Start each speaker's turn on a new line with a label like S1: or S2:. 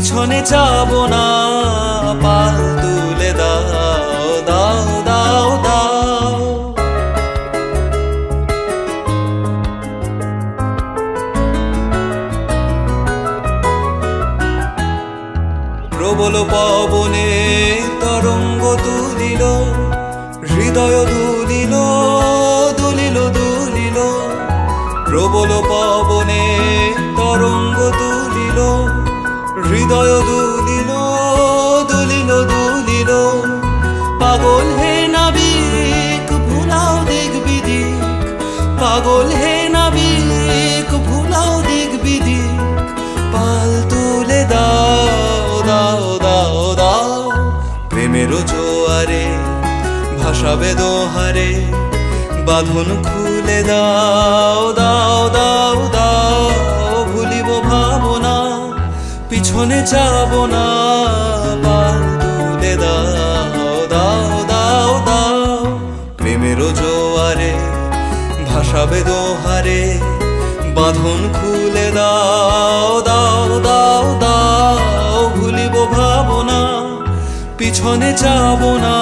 S1: পিছনে যাব না, পাল তুলে দাও দাও দাও দাও। প্রবল পবনে তরঙ্গ তুলিল হৃদয় দুলিল দুলিল দুলিল। প্রবল পবনে প্রেমের জোয়ারে ভাসাবে দোহারে বাঁধন খুলে দাও দাও দাও দাও, ভুলিব ভাবনা, পিছনে যাব না, পাল তুলে দাও দাও দাও দাও, প্রেমের জোয়ারে ভাসাবে দোহারে বাঁধন খুলে দাও। পিছনে যাব না।